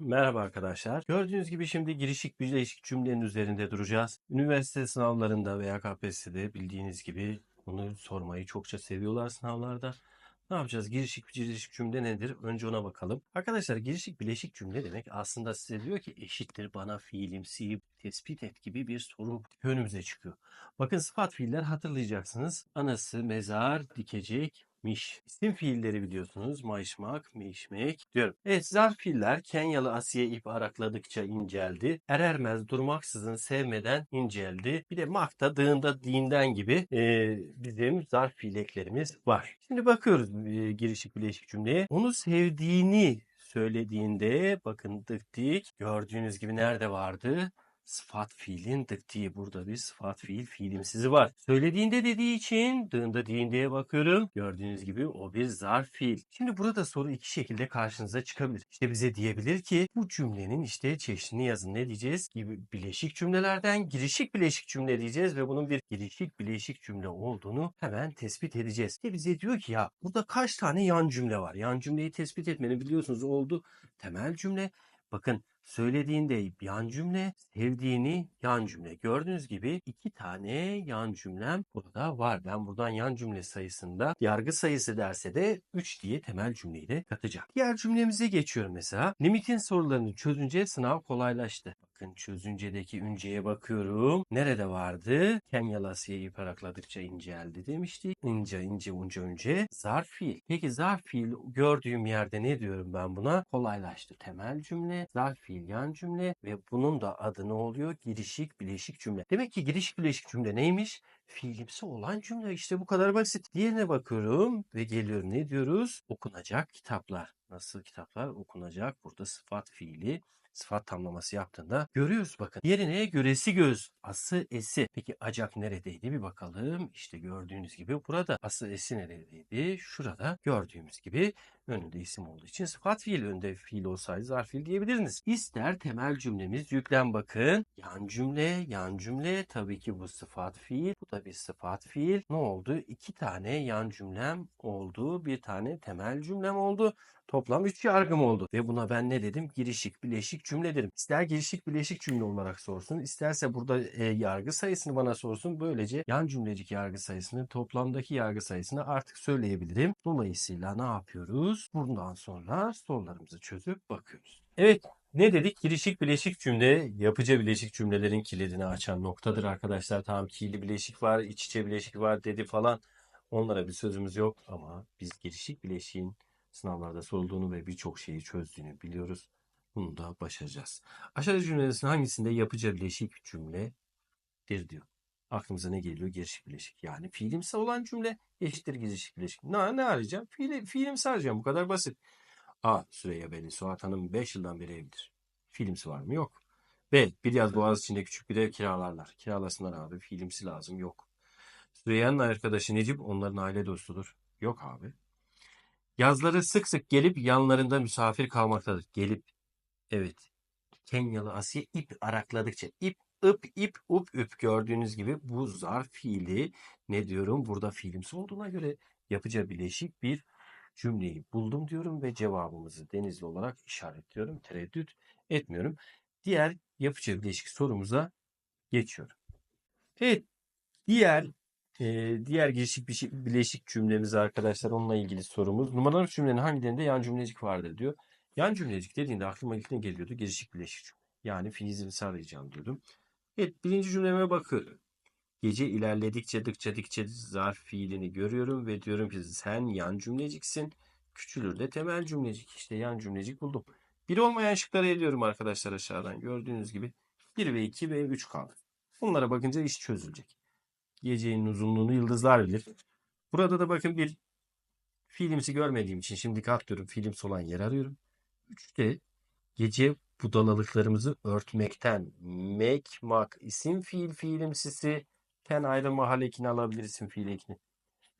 Merhaba arkadaşlar. Gördüğünüz gibi şimdi girişik birleşik cümlenin üzerinde duracağız. Üniversite sınavlarında veya KPSS'de bildiğiniz gibi bunu sormayı çokça seviyorlar sınavlarda. Ne yapacağız? Girişik birleşik cümle nedir? Önce ona bakalım. Arkadaşlar girişik birleşik cümle demek aslında size diyor ki eşittir bana fiilimsi tespit et gibi bir soru önümüze çıkıyor. Bakın sıfat fiiller hatırlayacaksınız. Anası mezar dikecek, miş. İsim fiilleri biliyorsunuz. Mayışmak, mişmek diyorum. Evet zarf fiiller Kenyalı Asiye ip arakladıkça inceldi. Erermez durmaksızın sevmeden inceldi. Bir de makta, dığında, dinden gibi e, bizim zarf fiil eklerimiz var. Şimdi bakıyoruz e, girişik bileşik cümleye. Onu sevdiğini söylediğinde bakın dık dik gördüğünüz gibi nerede vardı? Sıfat fiilin dıktiği burada bir sıfat fiil fiilimsizi var. Söylediğinde dediği için dığında diğindeye bakıyorum. Gördüğünüz gibi o bir zarf fiil. Şimdi burada soru iki şekilde karşınıza çıkabilir. İşte bize diyebilir ki bu cümlenin işte çeşidini yazın. Ne diyeceğiz? Gibi bileşik cümlelerden girişik bileşik cümle diyeceğiz ve bunun bir girişik bileşik cümle olduğunu hemen tespit edeceğiz. İşte bize diyor ki ya burada kaç tane yan cümle var? Yan cümleyi tespit etmeni biliyorsunuz oldu. Temel cümle. Bakın söylediğinde yan cümle, sevdiğini yan cümle. Gördüğünüz gibi iki tane yan cümlem burada var. Ben buradan yan cümle sayısında yargı sayısı derse de 3 diye temel cümleyi de katacağım. Diğer cümlemize geçiyorum mesela. Limitin sorularını çözünce sınav kolaylaştı. Bakın çözüncedeki ünceye bakıyorum. Nerede vardı? Kenyalı Asya'yı parakladıkça inceldi demiştik. İnce, ince, unca, önce. Zarf fiil. Peki zarf fiil gördüğüm yerde ne diyorum ben buna? Kolaylaştı. Temel cümle, zarf fiil yan cümle ve bunun da adı ne oluyor? Girişik bileşik cümle. Demek ki girişik bileşik cümle neymiş? Fiilimsi olan cümle işte bu kadar basit. Diğerine bakıyorum ve geliyorum ne diyoruz? Okunacak kitaplar. Nasıl kitaplar okunacak? Burada sıfat fiili sıfat tamlaması yaptığında görüyoruz bakın. Yerine göresi göz, ası esi. Peki acak neredeydi bir bakalım. İşte gördüğünüz gibi burada ası esi neredeydi? Şurada gördüğümüz gibi önünde isim olduğu için sıfat fiil önünde fiil olsaydı zarf fiil diyebilirsiniz. İster temel cümlemiz yüklem bakın. Yan cümle, yan cümle tabii ki bu sıfat fiil. Bu da bir sıfat fiil. Ne oldu? İki tane yan cümlem oldu. Bir tane temel cümlem oldu. Toplam 3 yargım oldu. Ve buna ben ne dedim? Girişik, bileşik cümle dedim. İster girişik, bileşik cümle olarak sorsun. isterse burada e, yargı sayısını bana sorsun. Böylece yan cümlecik yargı sayısını, toplamdaki yargı sayısını artık söyleyebilirim. Dolayısıyla ne yapıyoruz? Bundan sonra sorularımızı çözüp bakıyoruz. Evet, ne dedik? Girişik bileşik cümle yapıcı bileşik cümlelerin kilidini açan noktadır arkadaşlar. Tamam ki'li bileşik var, iç içe bileşik var dedi falan. Onlara bir sözümüz yok ama biz girişik bileşiğin sınavlarda sorulduğunu ve birçok şeyi çözdüğünü biliyoruz. Bunu da başaracağız. Aşağıdaki cümlelerin hangisinde yapıcı bileşik cümledir diyor. Aklımıza ne geliyor? Girişik bileşik. Yani fiilimsi olan cümle eşittir girişik bileşik. Ne, ne arayacağım? Fiil, fiilimsi arayacağım. Bu kadar basit. A. Süreyya Beli Suat Hanım 5 yıldan beri evlidir. Fiilimsi var mı? Yok. B. Bir yaz boğaz içinde küçük bir ev kiralarlar. Kiralasınlar abi. Fiilimsi lazım. Yok. Süreyya'nın arkadaşı Necip onların aile dostudur. Yok abi. Yazları sık sık gelip yanlarında misafir kalmaktadır. Gelip, evet. Kenyalı Asiye ip arakladıkça ip, ıp, ip, up, üp gördüğünüz gibi bu zarf fiili ne diyorum? Burada fiilimsi olduğuna göre yapıcı bileşik bir cümleyi buldum diyorum ve cevabımızı denizli olarak işaretliyorum. Tereddüt etmiyorum. Diğer yapıcı bileşik sorumuza geçiyorum. Evet, diğer ee, diğer girişik bir bileşik cümlemiz arkadaşlar onunla ilgili sorumuz. Numaralı cümlenin hangilerinde yan cümlecik vardır diyor. Yan cümlecik dediğinde aklıma ilk ne geliyordu? Girişik bileşik cümle. Yani fiilimizi arayacağım diyordum. Evet birinci cümleme bakıyorum. Gece ilerledikçe dıkça dikçe zarf fiilini görüyorum ve diyorum ki sen yan cümleciksin. Küçülür de temel cümlecik. İşte yan cümlecik buldum. Bir olmayan şıkları ediyorum arkadaşlar aşağıdan. Gördüğünüz gibi 1 ve 2 ve 3 kaldı. Bunlara bakınca iş çözülecek. Gecenin uzunluğunu yıldızlar bilir. Burada da bakın bir filmsi görmediğim için şimdi kalkıyorum filmsi olan yer arıyorum. Üçte gece budalalıklarımızı örtmekten mek mak isim fiil fiilimsisi ten ayrılma hal ekini alabilir isim fiil ekini.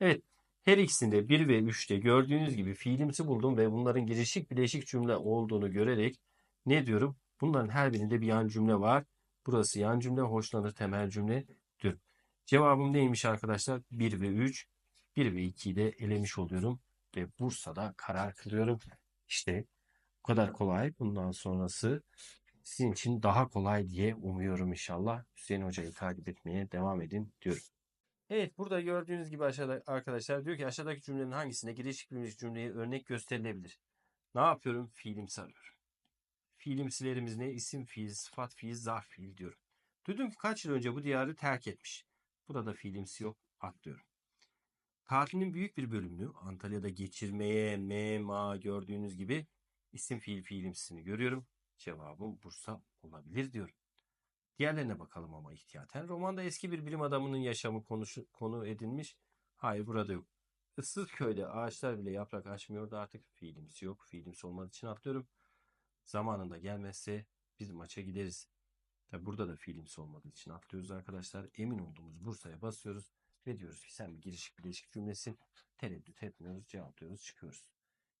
Evet her ikisinde 1 ve 3'te gördüğünüz gibi fiilimsi buldum ve bunların girişik bileşik cümle olduğunu görerek ne diyorum? Bunların her birinde bir yan cümle var. Burası yan cümle, hoşlanır temel cümle diyorum. Cevabım neymiş arkadaşlar? 1 ve 3. 1 ve 2'yi de elemiş oluyorum. Ve Bursa'da karar kılıyorum. İşte kadar kolay. Bundan sonrası sizin için daha kolay diye umuyorum inşallah. Hüseyin Hoca'yı takip etmeye devam edin diyorum. Evet burada gördüğünüz gibi aşağıda arkadaşlar diyor ki aşağıdaki cümlenin hangisine giriş cümleye örnek gösterilebilir? Ne yapıyorum? Fiilimsi arıyorum. Fiilimsilerimiz ne? İsim fiil, sıfat fiil, zarf fiil diyorum. Duydum ki kaç yıl önce bu diyarı terk etmiş. Burada fiilimsi yok. Atlıyorum. Tatilinin büyük bir bölümünü Antalya'da geçirmeye, me, ma gördüğünüz gibi isim fiil fiilimsini görüyorum. Cevabım Bursa olabilir diyorum. Diğerlerine bakalım ama ihtiyaten. Romanda eski bir bilim adamının yaşamı konuşu, konu edilmiş. Hayır burada yok. Issız köyde ağaçlar bile yaprak açmıyordu artık. Fiilimsi yok. Fiilimsi olmadığı için atlıyorum. Zamanında gelmezse biz maça gideriz. Tabi burada da fiilimsi olmadığı için atlıyoruz arkadaşlar. Emin olduğumuz Bursa'ya basıyoruz. Ve diyoruz ki sen bir girişik bileşik cümlesin. Tereddüt etmiyoruz, cevaplıyoruz, çıkıyoruz.